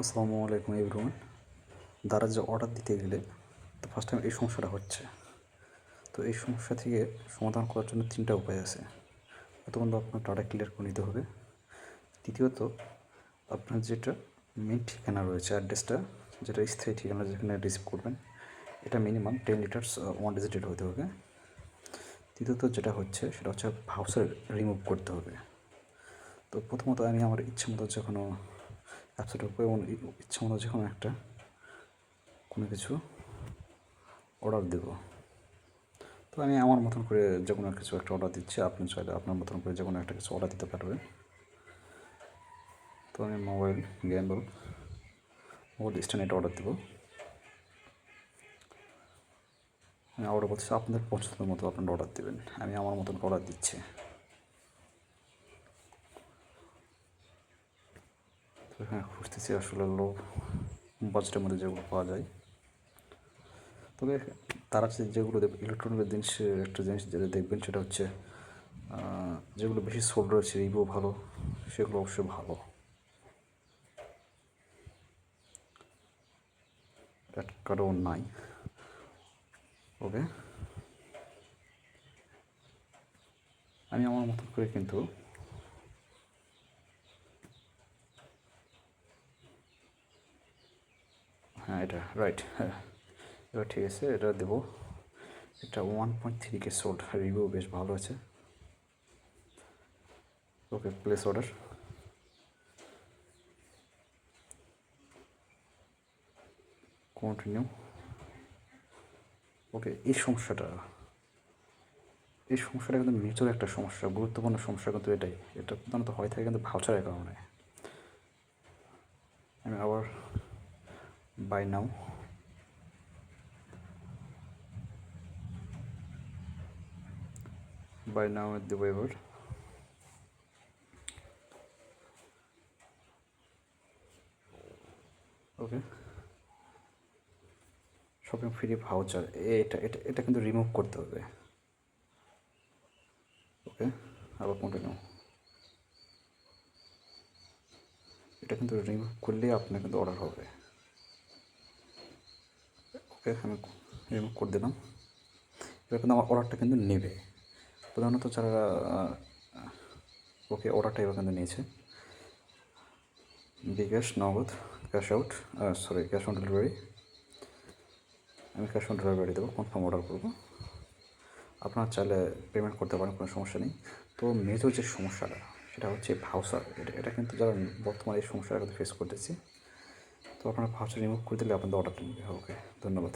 আসসালামু আলাইকুম এভরিওয়ান। দ্বারা যে অর্ডার দিতে গেলে তো ফার্স্ট টাইম এই সমস্যাটা হচ্ছে। তো এই সমস্যা থেকে সমাধান করার জন্য তিনটা উপায় আছে। প্রথমত আপনার ডাটা ক্লিয়ার করে নিতে হবে। দ্বিতীয়ত, আপনার যেটা মেন ঠিকানা রয়েছে অ্যাড্রেসটা যেটা স্থায়ী ঠিকানা যেখানে রিসিভ করবেন, এটা minimum ten litres one digited হতে হবে। তৃতীয়ত যেটা হচ্ছে, সেটা হচ্ছে ভাউচার রিমুভ করতে হবে। তো প্রথমত আমি আমার ইচ্ছে মতো যে কোনো অ্যাপসে ঢুকবো এবং ইচ্ছে মতো যে কোনো একটা কোনো কিছু অর্ডার দেবো। তো আমি আমার মতন করে যে কোনো কিছু একটা অর্ডার দিচ্ছি, আপনি চাইলে আপনার মতন করে যে কোনো একটা কিছু অর্ডার দিতে পারবেন। তো আমি mobile gamble mobile stand order দেবো। আমি অর্ডার বলছি আপনাদের পছন্দের মতো আপনারা অর্ডার দেবেন। আমি আমার মতন অর্ডার দিচ্ছি। এখানে খুঁজতেছি আসলে লো বাজেটের মধ্যে যেগুলো পাওয়া যায়। তবে তারা যেগুলো ইলেকট্রনিকের জিনিস, একটা জিনিস যেটা দেখবেন সেটা হচ্ছে যেগুলো বেশি সোল্ড রয়েছে রিভিউ ভালো, সেগুলো অবশ্যই ভালো। অ্যাড কার্ডও নাই। ওকে আমি আমার মতন করে কিন্তু হ্যাঁ এটা রাইট হ্যাঁ এবার ঠিক আছে, এটা দেবো। এটা one point three K sold review বেশ ভালো আছে। Okay place order continue okay এই সমস্যাটা এই সমস্যাটা কিন্তু মেজর একটা সমস্যা, গুরুত্বপূর্ণ সমস্যা কিন্তু এটাই। এটা প্রধানত হয় থাকে কিন্তু ভাউচারের কারণে। আমি আবার বাই নাও। বাই নাও দেবো এবার। ওকে। শপিং ফ্রি ভাউচার এটা এটা এটা কিন্তু রিমুভ করতে হবে। ওকে, আবার কন্টিনিউ এটা কিন্তু রিমুভ করলেই আপনার কিন্তু অর্ডার হবে। আমি রিমুভ করে দিলাম। এবার কিন্তু আমার অর্ডারটা কিন্তু নেবে। প্রধানত যারা ওকে অর্ডারটা এবার কিন্তু নিয়েছে। BKash, Nagad cash out sorry cash on delivery আমি ক্যাশ অন ডেলিভারি দেবো কনফার্ম অর্ডার করব। আপনার চাইলে পেমেন্ট করতে পারেন, কোনো সমস্যা নেই। তো মেজর যে সমস্যাটা, সেটা হচ্ছে ভাউচার এটা এটা কিন্তু যারা বর্তমানে এই সমস্যাটা ফেস করতেছি তো আপনারা ফার্স্ট রিমুভ করে দিলে আপনাদের অর্ডারটা নেবে ওকে ধন্যবাদ।